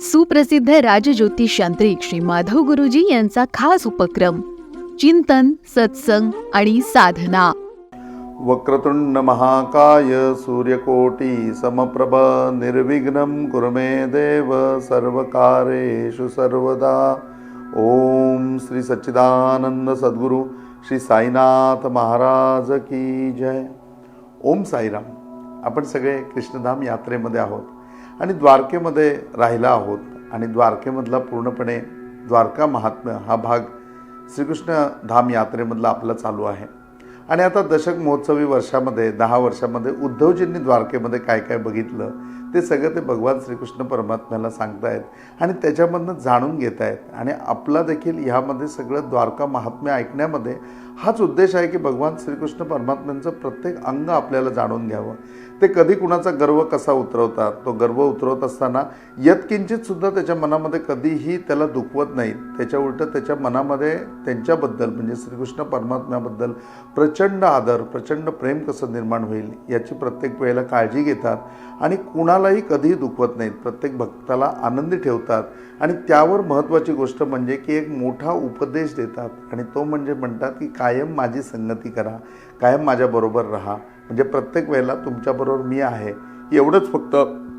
सुप्रसिद्ध राजज्योतिष यांत्रिक श्री माधव गुरुजी यांचा खास उपक्रम चिंतन सत्संग आणि साधना. वक्रतुंड महाकाय सूर्यकोटी समप्रभ निर्विघ्नं कुरुमे देव सर्वकारेषु सर्वदा. ओम श्री सच्चिदानंद सद्गुरू श्री साईनाथ महाराज की जय. ओम साईराम. आपण सगळे कृष्णधाम यात्रेमध्ये आहोत. आणि द्वारकेमध्ये राहिला आहोत. आणि द्वारकेमधला पूर्णपणे द्वारका महात्म्य हा भाग श्रीकृष्ण धाम यात्रेमधला आपला चालू आहे. आणि आता दशक महोत्सवी वर्षामध्ये दहा वर्षामध्ये उद्धवजींनी द्वारकेमध्ये काय काय बघितलं ते सगळं ते भगवान श्रीकृष्ण परमात्म्याला सांगतायत आणि त्याच्यामधनं जाणून घेत आहेत आणि आपला देखील ह्यामध्ये सगळं द्वारका महात्म्य ऐकण्यामध्ये हाच उद्देश आहे की भगवान श्रीकृष्ण परमात्म्यांचं प्रत्येक अंग आपल्याला जाणून घ्यावं. ते कधी कुणाचा गर्व कसा उतरवतात तो गर्व उतरवत असताना यत्किंचितसुद्धा त्याच्या मनामध्ये कधीही त्याला दुखवत नाहीत. त्याच्या उलट त्याच्या मनामध्ये त्यांच्याबद्दल म्हणजे श्रीकृष्ण परमात्म्याबद्दल प्रच प्रचंड आदर प्रचंड प्रेम कसं निर्माण होईल याची प्रत्येक वेळेला काळजी घेतात आणि कुणालाही कधीही दुखवत नाहीत. प्रत्येक भक्ताला आनंदी ठेवतात आणि त्यावर महत्त्वाची गोष्ट म्हणजे की एक मोठा उपदेश देतात आणि तो म्हणजे म्हणतात की कायम माझी संगती करा कायम माझ्याबरोबर राहा. म्हणजे प्रत्येक वेळेला तुमच्याबरोबर मी आहे. एवढंच फक्त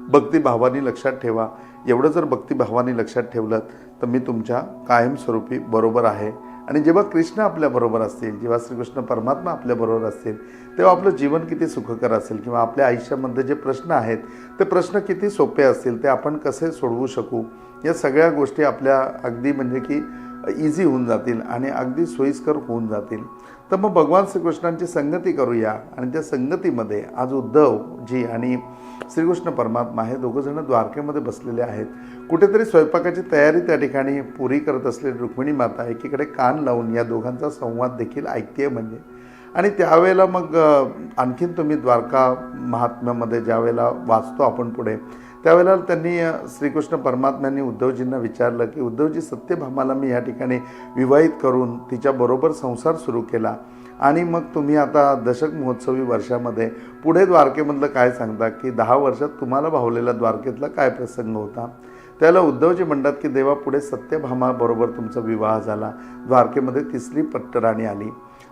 भक्तिभावानी लक्षात ठेवा. एवढं जर भक्तिभावानी लक्षात ठेवलं तर मी तुमच्या कायमस्वरूपी बरोबर आहे. आणि जेव्हा कृष्ण आपल्याबरोबर असतील जेव्हा श्रीकृष्ण परमात्मा आपल्याबरोबर असतील तेव्हा आपलं जीवन किती सुखकर असेल किंवा आपल्या आयुष्यामध्ये जे प्रश्न आहेत ते प्रश्न किती सोपे असतील ते आपण कसे सोडवू शकू? या सगळ्या गोष्टी आपल्या अगदी म्हणजे की इझी होऊन जातील आणि अगदी सोयीस्कर होऊन जातील. तर मग भगवान श्रीकृष्णांची संगती करूया आणि त्या संगतीमध्ये आज उद्धव जी आणि श्रीकृष्ण परमात्मा हे दोघंजणं द्वारकेमध्ये बसलेले आहेत. कुठेतरी स्वयंपाकाची तयारी त्या ठिकाणी पुरी करत असलेली रुक्मिणी माता एकीकडे कान लावून या दोघांचा संवाद देखील ऐकते म्हणजे. आणि त्यावेळेला मग आणखीन तुम्ही द्वारका महात्म्यामध्ये ज्यावेळेला वाचतो आपण पुढे त्यावेळेला त्यांनी श्रीकृष्ण परमात्म्यांनी उद्धवजींना विचारलं की उद्धवजी सत्यभामाला मी या ठिकाणी विवाहित करून तिच्याबरोबर संसार सुरू केला. आणि मग तुम्ही आता दशक महोत्सवी वर्षामध्ये पुढे द्वारकेमधलं काय सांगता? की दहा वर्षात तुम्हाला भावलेला द्वारकेतला काय प्रसंग होता? त्याला उद्धवजी म्हणतात की देवा पुढे सत्यभामाबरोबर तुमचा विवाह झाला. द्वारकेमध्ये तिसरी पट्टराणी आली.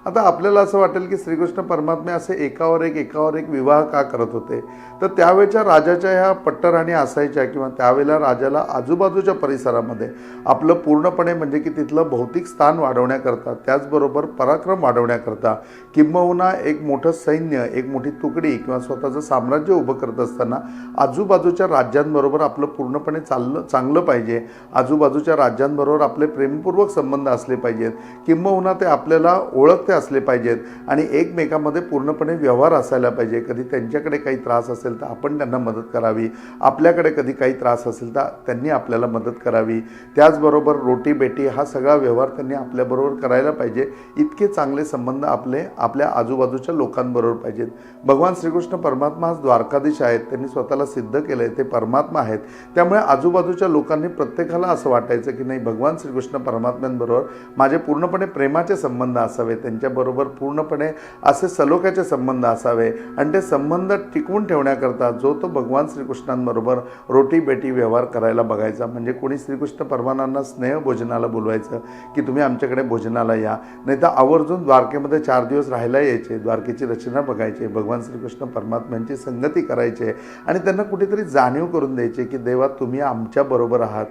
आता आपल्याला असं वाटेल की श्रीकृष्ण परमात्मे असे एकावर एक एकावर एक विवाह का करत होते? तर त्यावेळच्या राजाच्या ह्या पट्टराणी असायच्या किंवा त्यावेळेला राजाला आजूबाजूच्या परिसरामध्ये आपलं पूर्णपणे म्हणजे की तिथलं भौतिक स्थान वाढवण्याकरता त्याचबरोबर पराक्रम वाढवण्याकरता किंबहुना एक मोठं सैन्य एक मोठी तुकडी किंवा स्वतःचं साम्राज्य उभं करत असताना आजूबाजूच्या राज्यांबरोबर आपलं पूर्णपणे चाललं चांगलं पाहिजे. आजूबाजूच्या राज्यांबरोबर आपले प्रेमपूर्वक संबंध असले पाहिजेत. किंबहुना ते आपल्याला ओळखते असले पाहिजेत आणि एकमेकामध्ये पूर्णपणे व्यवहार असायला पाहिजे. कधी त्यांच्याकडे काही त्रास असेल तर आपण त्यांना मदत करावी. आपल्याकडे कधी काही त्रास असेल तर त्यांनी आपल्याला मदत करावी. त्याचबरोबर रोटी बेटी हा सगळा व्यवहार त्यांनी आपल्याबरोबर करायला पाहिजे. इतके चांगले संबंध आपले आपल्या आजूबाजूच्या लोकांबरोबर पाहिजेत. भगवान श्रीकृष्ण परमात्मा आज द्वारकाधीश आहेत. त्यांनी स्वतःला सिद्ध केलं आहे ते परमात्मा आहेत. त्यामुळे आजूबाजूच्या लोकांनी प्रत्येकाला असं वाटायचं की नाही भगवान श्रीकृष्ण परमात्म्यांबरोबर माझे पूर्णपणे प्रेमाचे संबंध असावे त्यांच्या त्यांच्याबरोबर पूर्णपणे असे सलोख्याचे संबंध असावे. आणि ते संबंध टिकवून ठेवण्याकरता जो तो भगवान श्रीकृष्णांबरोबर रोटी बेटी व्यवहार करायला बघायचा. म्हणजे कोणी श्रीकृष्ण परमानांना स्नेह भोजनाला बोलवायचं की तुम्ही आमच्याकडे भोजनाला या. नाही तर आवर्जून द्वारकेमध्ये चार दिवस राहायला यायचे. द्वारकेची रचना बघायचे. भगवान श्रीकृष्ण परमात्म्यांची संगती करायचे. आणि त्यांना कुठेतरी जाणीव करून द्यायचे की देवा तुम्ही आमच्याबरोबर आहात.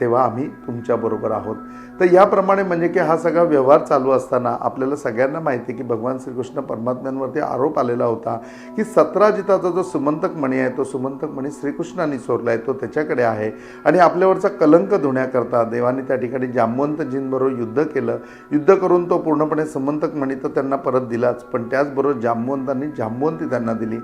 तेव्हा आम्ही तुमच्याबरोबर आहोत. तर याप्रमाणे म्हणजे की हा सगळा व्यवहार चालू असताना आपल्याला सगळ्यांना माहिती आहे की भगवान श्रीकृष्ण परमात्म्यांवरती आरोप आलेला होता की सत्राजिताचा जो सुमंतक मणी आहे तो सुमंतक मणी श्रीकृष्णाने चोरला आहे तो त्याच्याकडे आहे. आणि आपल्यावरचा कलंक धुण्याकरता देवाने त्या ठिकाणी जांबवंतजींबरोबर युद्ध केलं. युद्ध करून तो पूर्णपणे सुमंतक मणी तर त्यांना परत दिलाच पण त्याचबरोबर जांबवंतांनी जांबवंती त्यांना दिली.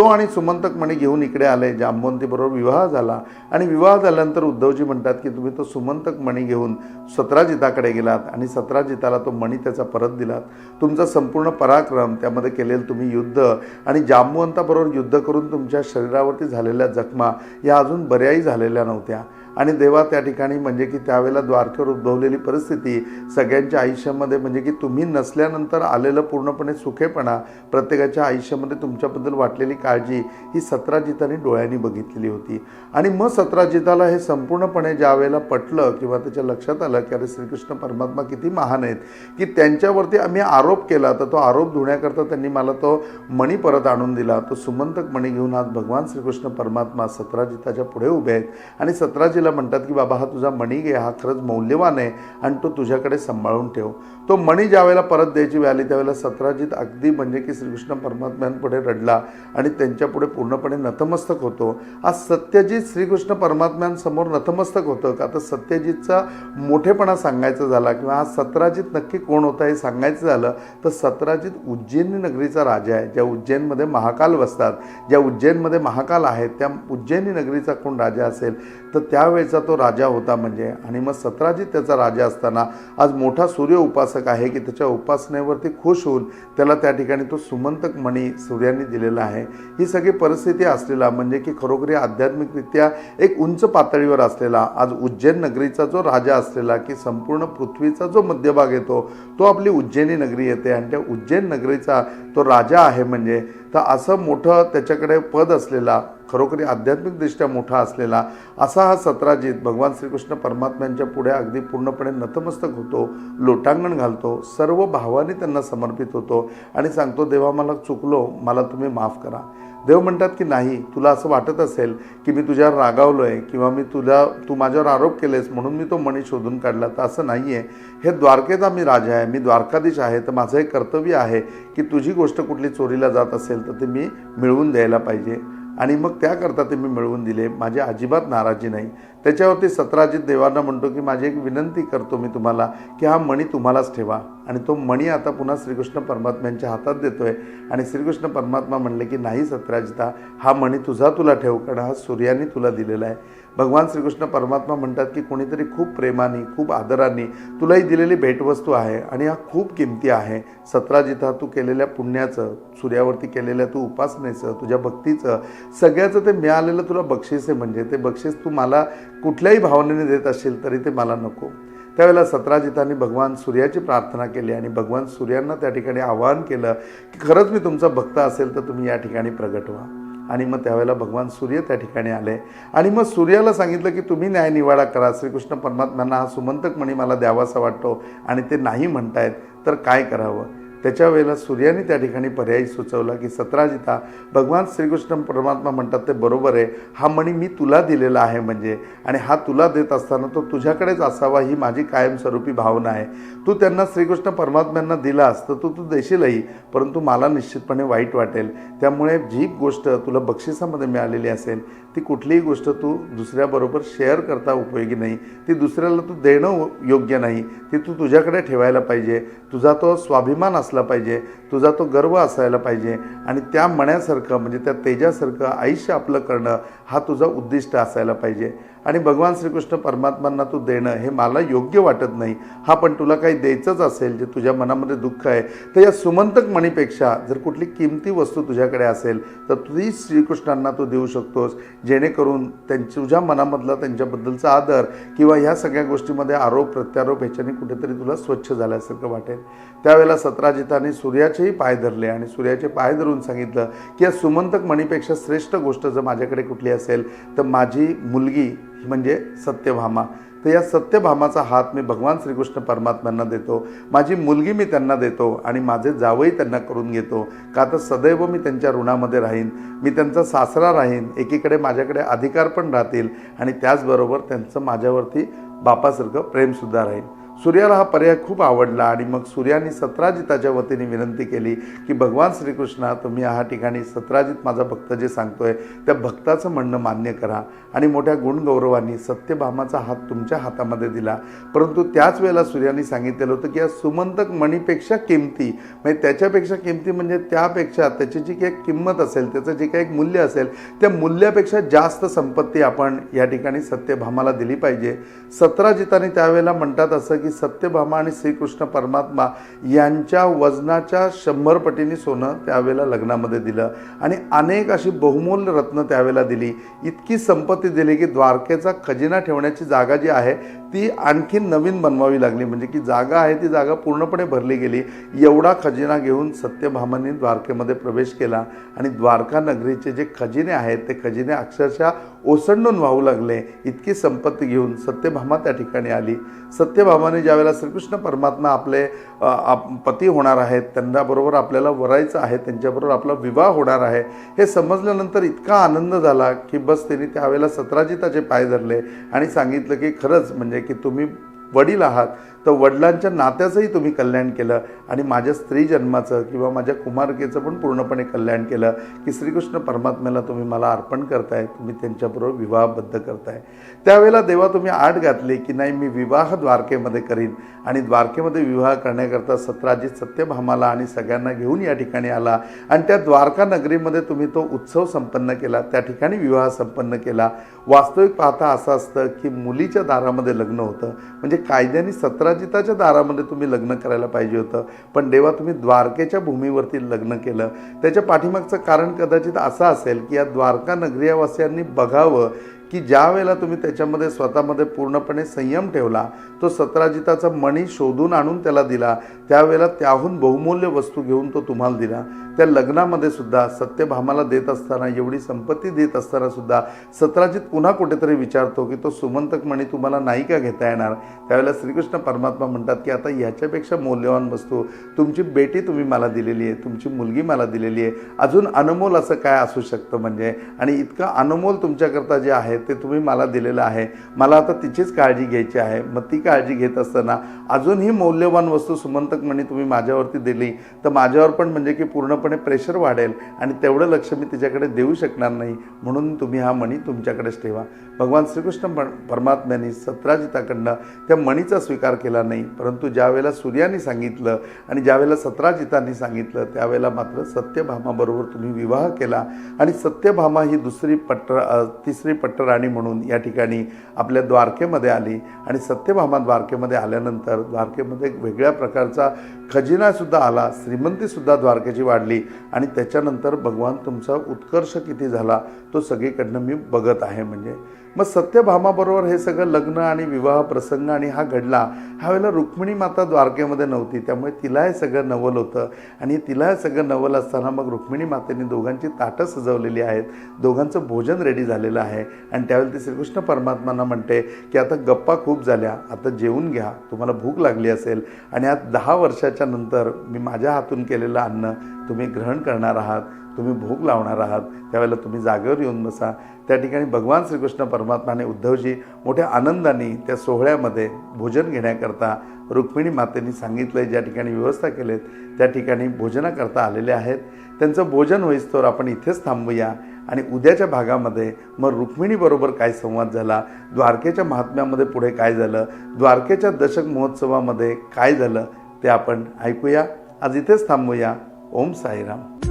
तो आणि सुमंतक म्हणे घेऊन इकडे आले जांबवंतीबरोबर विवाह झाला. आणि विवाह झाल्यानंतर उद्धवजी म्हणतात की तुम्ही तो सुमंतक मणी घेऊन सतराजिताकडे गेलात आणि सतराजिताला तो मणी त्याचा परत दिलात. तुमचा संपूर्ण पराक्रम त्यामध्ये केलेलं तुम्ही युद्ध आणि जांबवंताबरोबर युद्ध करून तुमच्या शरीरावरती झालेल्या जखमा या अजून बऱ्याही झालेल्या नव्हत्या. आणि देवा त्या ठिकाणी म्हणजे की त्यावेळेला द्वारकेवर उद्भवलेली परिस्थिती सगळ्यांच्या आयुष्यामध्ये म्हणजे की तुम्ही नसल्यानंतर आलेलं पूर्णपणे सुखेपणा प्रत्येकाच्या आयुष्यामध्ये तुमच्याबद्दल वाटलेली काळजी ही सत्राजिताने डोळ्यांनी बघितलेली होती. आणि मग सत्राजिताला हे संपूर्णपणे ज्या वेळेला पटलं किंवा त्याच्या लक्षात आलं की अरे श्रीकृष्ण परमात्मा किती महान आहेत की त्यांच्यावरती आम्ही आरोप केला तर तो आरोप धुण्याकरता त्यांनी मला तो मणी परत आणून दिला. तो सुमंतक मणी घेऊन आज भगवान श्रीकृष्ण परमात्मा सत्राजिताच्या पुढे उभे आहेत. आणि सतराजीला म्हणतात की बाबा हा तुझा मणी घे हा खरंच मौल्यवान आहे आणि तो तुझ्याकडे सांभाळून ठेव. तो मणी ज्यावेळेला परत द्यायची वेळ आली त्यावेळेला सतराजित अगदी म्हणजे की श्रीकृष्ण परमात्म्यांपुढे रडला आणि त्यांच्यापुढे पूर्णपणे नतमस्तक होतो. आज सत्यजित श्रीकृष्ण परमात्म्यांसमोर नतमस्तक होतं का? तर सत्यजितचा मोठेपणा सांगायचा झाला किंवा हा सतराजित नक्की कोण होता हे सांगायचं झालं तर सतराजित उज्जैनी नगरीचा राजा आहे. ज्या उज्जैनमध्ये महाकाल बसतात ज्या उज्जैनमध्ये महाकाल आहेत त्या उज्जैनी नगरीचा कोण राजा असेल? तर त्या त्यावेळेचा तो राजा होता म्हणजे आणि मग सतराजित त्याचा राजा असताना आज मोठा सूर्य उपासक आहे की त्याच्या उपासनेवरती खुश होऊन त्याला त्या ठिकाणी तो सुमंतक मणी सूर्याने दिलेला आहे. ही सगळी परिस्थिती असलेला म्हणजे की खरोखरी आध्यात्मिकरित्या एक उंच पातळीवर असलेला आज उज्जैन नगरीचा जो राजा असलेला की संपूर्ण पृथ्वीचा जो मध्यभाग येतो तो आपली उज्जैनी नगरी येते. आणि त्या उज्जैन नगरीचा तो राजा आहे म्हणजे तर असं मोठं त्याच्याकडे पद असलेला खरोखरी आध्यात्मिकदृष्ट्या मोठा असलेला असा हा सत्राजित भगवान श्रीकृष्ण परमात्म्यांच्या पुढे अगदी पूर्णपणे नतमस्तक होतो लोटांगण घालतो सर्व भावाने त्यांना समर्पित होतो आणि सांगतो देवा मला चुकलो मला तुम्ही माफ करा. देव म्हणतात की नाही तुला असं वाटत असेल की मी तुझ्यावर रागावलो आहे किंवा मी तुझ्या तू माझ्यावर आरोप केलेस म्हणून मी तो मणी शोधून काढला तर असं नाही आहे हे द्वारकेचा मी राजा आहे मी द्वारकाधीश आहे तर माझं एक कर्तव्य आहे की तुझी गोष्ट कुठली चोरीला जात असेल तर ते मी मिळवून द्यायला पाहिजे. आणि मग त्याकरता ते मी मिळवून दिले. माझी अजिबात नाराजी नाही. त्याच्यावरती सतराजित देवांना म्हणतो की माझी एक विनंती करतो मी तुम्हाला की हा मणी तुम्हालाच ठेवा. आणि तो मणी आता पुन्हा श्रीकृष्ण परमात्म्यांच्या हातात देतो आहे आणि श्रीकृष्ण परमात्मा म्हणले की नाही सतराजिता हा मणी तुझा तुला ठेव कारण हा सूर्याने तुला दिलेला आहे. भगवान श्रीकृष्ण परमात्मा म्हणतात की कोणीतरी खूप प्रेमाने खूप आदराने तुला ही दिलेली भेटवस्तू आहे आणि हा खूप किमती आहे. सतराजिता तू केलेल्या पुण्याचं सूर्यावरती केलेल्या तू उपासनेचं तुझ्या भक्तीचं सगळ्याचं ते मिळालेलं तुला बक्षीस आहे म्हणजे. ते बक्षीस तू मला कुठल्याही भावनेने देत असेल तरी ते मला नको. त्यावेळेला सतराजितांनी भगवान सूर्याची प्रार्थना केली आणि भगवान सूर्यांना त्या ठिकाणी आवाहन केलं की खरंच मी तुमचा भक्त असेल तर तुम्ही या ठिकाणी प्रगट व्हा. आणि मग त्यावेळेला भगवान सूर्य त्या ठिकाणी आले. आणि मग सूर्याला सांगितलं की तुम्ही न्यायनिवाडा करा. श्रीकृष्ण परमात्म्यांना हा सुमंतक मणी मला द्यावासा वाटतो आणि ते नाही म्हणतायत तर काय करावं? त्याच्या वेळेला सूर्याने त्या ठिकाणी पर्याय सुचवला की सतराजिता भगवान श्रीकृष्ण परमात्मा म्हणतात ते बरोबर आहे. हा मणी मी तुला दिलेला आहे म्हणजे. आणि हा तुला देत असताना तो तुझ्याकडेच असावा ही माझी कायमस्वरूपी भावना आहे. तू त्यांना श्रीकृष्ण परमात्म्यांना दिलास तर तू तू देशीलही परंतु मला निश्चितपणे वाईट वाटेल. त्यामुळे जी गोष्ट तुला बक्षिसामध्ये मिळालेली असेल ती कुठलीही गोष्ट तू दुसऱ्याबरोबर शेअर करता उपयोगी नाही. ती दुसऱ्याला तू देणं योग्य नाही. ती तू तुझ्याकडे ठेवायला पाहिजे. तुझा तो स्वाभिमान असला पाहिजे तुझा तो गर्व असायला पाहिजे आणि त्या मण्यासारखं म्हणजे त्या तेजासारखं आयुष्य आपलं करणं हा तुझा उद्दिष्ट असायला पाहिजे. आणि भगवान श्रीकृष्ण परमात्मांना तू देणं हे मला योग्य वाटत नाही. हा पण तुला काही द्यायचंच असेल जे तुझ्या मनामध्ये दुःख आहे तर या सुमंतक मणीपेक्षा जर कुठली किमती वस्तू तुझ्याकडे असेल तर तुझी श्रीकृष्णांना तू देऊ शकतोस जेणेकरून त्यांच्या तुझ्या मनामधला त्यांच्याबद्दलचा आदर किंवा ह्या सगळ्या गोष्टीमध्ये आरोप प्रत्यारोप ह्याच्याने कुठेतरी तुला स्वच्छ झाल्यासारखं वाटेल. त्यावेळेला सतराजिताने सूर्याचेही पाय धरले आणि सूर्याचे पाय धरून सांगितलं की या सुमंतक मणीपेक्षा श्रेष्ठ गोष्ट जर माझ्याकडे कुठली असेल तर माझी मुलगी ही म्हणजे सत्यभामा. तर या सत्यभामाचा हात मी भगवान श्रीकृष्ण परमात्म्यांना देतो माझी मुलगी मी त्यांना देतो आणि माझे जावई त्यांना करून घेतो. का तर सदैव मी त्यांच्या ऋणामध्ये राहीन मी त्यांचा सासरा राहीन एकीकडे माझ्याकडे अधिकार पण राहतील आणि त्याचबरोबर त्यांचं माझ्यावरती बापासारखं प्रेमसुद्धा राहील. सूर्याला हा पर्याय खूप आवडला आणि मग सूर्याने सत्राजिताच्या वतीने विनंती केली की भगवान श्रीकृष्णा तुम्ही ह्या ठिकाणी सत्राजित माझा भक्त जे सांगतोय त्या भक्ताचं म्हणणं मान्य करा. आणि मोठ्या गुणगौरवांनी सत्यभामाचा हात तुमच्या हातामध्ये दिला. परंतु त्याच वेळेला सूर्याने सांगितलेलं होतं की या सुमंतक मणीपेक्षा किमती. म्हणजे त्याच्यापेक्षा किमती म्हणजे त्यापेक्षा त्याची जी काही किंमत असेल त्याचं जे काही एक मूल्य असेल त्या मूल्यापेक्षा जास्त संपत्ती आपण या ठिकाणी सत्यभामाला दिली पाहिजे. सत्राजिताने त्यावेळेला म्हणतात असं की की सत्यभामा आणि श्रीकृष्ण परमात्मा यांच्या वजनाच्या शंभर पटीने सोनं त्यावेळेला लग्नामध्ये दिलं. आणि अनेक अशी बहुमूल्य रत्न त्यावेळेला दिली. इतकी संपत्ती दिली की द्वारकेचा खजिना ठेवण्याची जागा जी आहे ती आणखी नवीन बनवावी लागली. म्हणजे की जागा आहे ती जागा पूर्णपणे भरली गेली. एवढा खजिना घेऊन सत्यभामांनी द्वारकेमध्ये प्रवेश केला. आणि द्वारका नगरीचे जे खजिने आहेत ते खजिने अक्षरशः ओसंडून वाहू लागले. इतकी संपत्ती घेऊन सत्यभामा त्या ठिकाणी आली. सत्यभामाने ज्यावेळेला श्रीकृष्ण परमात्मा आपले आप- पती होणार आहेत त्यांच्याबरोबर आपल्याला वरायचं आहे त्यांच्याबरोबर आपला विवाह होणार आहे हे समजल्यानंतर इतका आनंद झाला की बस त्यांनी त्यावेळेला सतराजिताचे पाय धरले आणि सांगितलं की खरंच म्हणजे की तुम्ही वडील आहात तर वडिलांच्या नात्याचंही तुम्ही कल्याण केलं आणि माझ्या स्त्री जन्माचं किंवा माझ्या कुमारकेचं पण पूर्णपणे कल्याण केलं की श्रीकृष्ण परमात्म्याला तुम्ही मला अर्पण करताय तुम्ही त्यांच्याबरोबर विवाहबद्ध करताय. त्यावेळेला देवा तुम्ही आठ घातली की नाही मी विवाह द्वारकेमध्ये करीन आणि द्वारकेमध्ये विवाह करण्याकरता सत्राजित सत्यभामाला आणि सगळ्यांना घेऊन या ठिकाणी आला आणि त्या द्वारका नगरीमध्ये तुम्ही तो उत्सव संपन्न केला त्या ठिकाणी विवाह संपन्न केला. वास्तविक पाहता असं असतं की मुलीच्या दारामध्ये लग्न होतं. म्हणजे कायद्याने सत्राजिताच्या दारामध्ये तुम्ही लग्न करायला पाहिजे होतं. पण देवा तुम्ही द्वारकेच्या भूमीवरती लग्न केलं. त्याच्या पाठीमागचं कारण कदाचित असं असेल की या द्वारका नगरीवासियांनी बघावं की ज्या वेळेला तुम्ही त्याच्यामध्ये स्वतःमध्ये पूर्णपणे संयम ठेवला तो सतराजिताचा मणी शोधून आणून त्याला दिला. त्यावेळेला त्याहून बहुमूल्य वस्तू घेऊन तो तुम्हाला दिला. त्या लग्नामध्ये सुद्धा सत्यभामाला देत असताना एवढी संपत्ती देत असताना सुद्धा सतराजित पुन्हा कुठेतरी विचारतो की तो सुमंतक मणी तुम्हाला नाही का घेता येणार? त्यावेळेला श्रीकृष्ण परमात्मा म्हणतात की आता ह्याच्यापेक्षा मौल्यवान वस्तू तुमची बेटी तुम्ही मला दिलेली आहे तुमची मुलगी मला दिलेली आहे. अजून अनमोल असं काय असू शकतं म्हणजे? आणि इतकं अनमोल तुमच्याकरता जे आहे ते तुम्ही मला दिलेलं आहे. मला आता तिचीच काळजी घ्यायची आहे. मग ती काळजी घेत असताना अजूनही मौल्यवान वस्तू सुमंतक म्हणी तुम्ही माझ्यावरती दिली. तर माझ्यावर पण म्हणजे की पूर्णपणे प्रेशर वाढेल आणि तेवढं लक्ष मी तिच्याकडे देऊ शकणार नाही. म्हणून तुम्ही हा मणी तुमच्याकडेच ठेवा. भगवान श्रीकृष्ण पण परमात्म्यांनी सतराजिताकडनं त्या मणीचा स्वीकार केला नाही. परंतु ज्यावेळेला सूर्याने सांगितलं आणि ज्यावेळेला सतराजितांनी सांगितलं त्यावेळेला मात्र सत्यभामाबरोबर तुम्ही विवाह केला. आणि सत्यभामा ही दुसरी पट्टर तिसरी पट्टर राणी म्हणून या ठिकाणी आपल्या द्वारकेमध्ये आली आणि सत्यभामा द्वारकेमध्ये आल्यानंतर द्वारकेमध्ये वेगळ्या प्रकारचा खजिनासुद्धा आला श्रीमंतीसुद्धा द्वारकेची वाढली आणि त्याच्यानंतर भगवान तुमचा उत्कर्ष किती झाला तो सगळीकडनं मी बघत आहे. म्हणजे मग सत्यभामाबरोबर हे सगळं लग्न आणि विवाह प्रसंग आणि हा घडला ह्या वेळेला रुक्मिणी माता द्वारकेमध्ये नव्हती त्यामुळे तिला हे सगळं नवल होतं. आणि तिला हे सगळं नवल असताना मग रुक्मिणी मातेने दोघांची ताटं सजवलेली आहेत दोघांचं भोजन रेडी झालेलं आहे. आणि त्यावेळेला ती श्रीकृष्ण परमात्मांना म्हणते की आता गप्पा खूप झाल्या आता जेवून घ्या तुम्हाला भूक लागली असेल आणि आज दहा वर्षाच्या नंतर मी माझ्या हातून केलेलं अन्न तुम्ही ग्रहण करणार आहात. तुम्ही भोग लावणार आहात त्यावेळेला तुम्ही जागेवर येऊन बसा. त्या ठिकाणी भगवान श्रीकृष्ण परमात्माने उद्धवजी मोठ्या आनंदाने त्या सोहळ्यामध्ये भोजन घेण्याकरता रुक्मिणी मातेने सांगितलं ज्या ठिकाणी व्यवस्था केलेत त्या ठिकाणी भोजनाकरता आलेले आहेत. त्यांचं भोजन होईस्तोवर आपण इथेच थांबूया आणि उद्याच्या भागामध्ये मग रुक्मिणीबरोबर काय संवाद झाला द्वारकेच्या महात्म्यामध्ये पुढे काय झालं द्वारकेच्या दशक महोत्सवामध्ये काय झालं ते आपण ऐकूया. आज इथेच थांबूया. ओम साईराम.